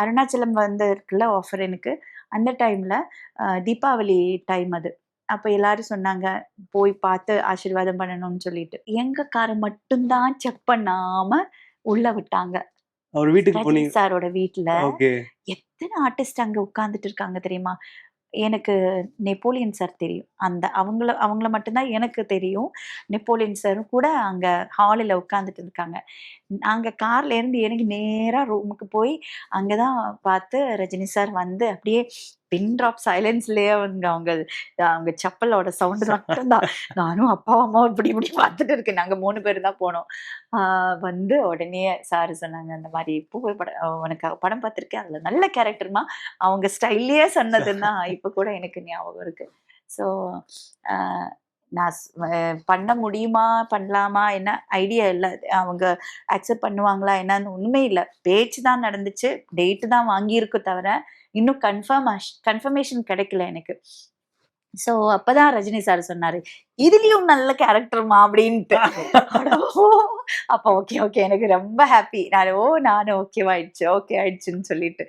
அருணாச்சலம் வந்து இருக்குல்ல ஆஃபர் எனக்கு. அந்த டைம்ல தீபாவளி டைம் அது. அப்ப எல்லாரும் சொன்னாங்க போய் பார்த்து ஆசீர்வாதம் பண்ணணும்னு சொல்லிட்டு. எங்க காரை மட்டும்தான் செக் பண்ணாம உள்ள விட்டாங்க. அவர் வீட்டுக்கு சாரோட ஓகே. எத்தனை ஆர்டிஸ்ட் அங்க உட்கார்ந்துட்டு இருக்காங்க தெரியுமா? எனக்கு நெப்போலியன் சார் தெரியும். அந்த அவங்கள அவங்கள மட்டும்தான் எனக்கு தெரியும். நெப்போலியன் சாரும் கூட அங்கே ஹாலில் உட்காந்துட்டு இருக்காங்க. நாங்கள் கார்லேருந்து இறங்கி எனக்கு நேரா ரூமுக்கு போய் அங்கதான் பார்த்து ரஜினி சார் வந்து அப்படியே பின் ட்ராப் சைலன்ஸ்லயே அவங்க அவங்க அவங்க செப்பலோட சவுண்டு மட்டும்தான். நானும் அப்பா அம்மாவும் இப்படி இப்படி பார்த்துட்டு இருக்கேன். நாங்க மூணு பேர் தான் போனோம். ஆஹ் வந்து உடனே சார் சொன்னாங்க அந்த மாதிரி பூவை படம் உனக்கு படம் பார்த்துருக்கேன். அதுல நல்ல கேரக்டர்மா அவங்க ஸ்டைல்லையே சொன்னதுன்னா இப்ப கூட எனக்கு ஞாபகம் இருக்கு. ஸோ நான் பண்ண முடியுமா பண்ணலாமா என்ன ஐடியா இல்லை. அவங்க அக்செப்ட் பண்ணுவாங்களா என்னன்னு உண்மை இல்லை. பேச்சு தான் நடந்துச்சு டேட்டு தான் வாங்கியிருக்கோம் தவிர இன்னும் கன்ஃபார்ம் கன்ஃபர்மேஷன் கிடைக்கல எனக்கு. ஸோ அப்பதான் ரஜினி சார் சொன்னாரு இதுலயும் நல்ல கேரக்டர்மா அப்படின்ட்டு. ஓ அப்போ ஓகே ஓகே எனக்கு ரொம்ப ஹாப்பி நான் ஓ நானும் ஓகே ஆயிடுச்சு ஓகே ஆயிடுச்சுன்னு சொல்லிட்டு.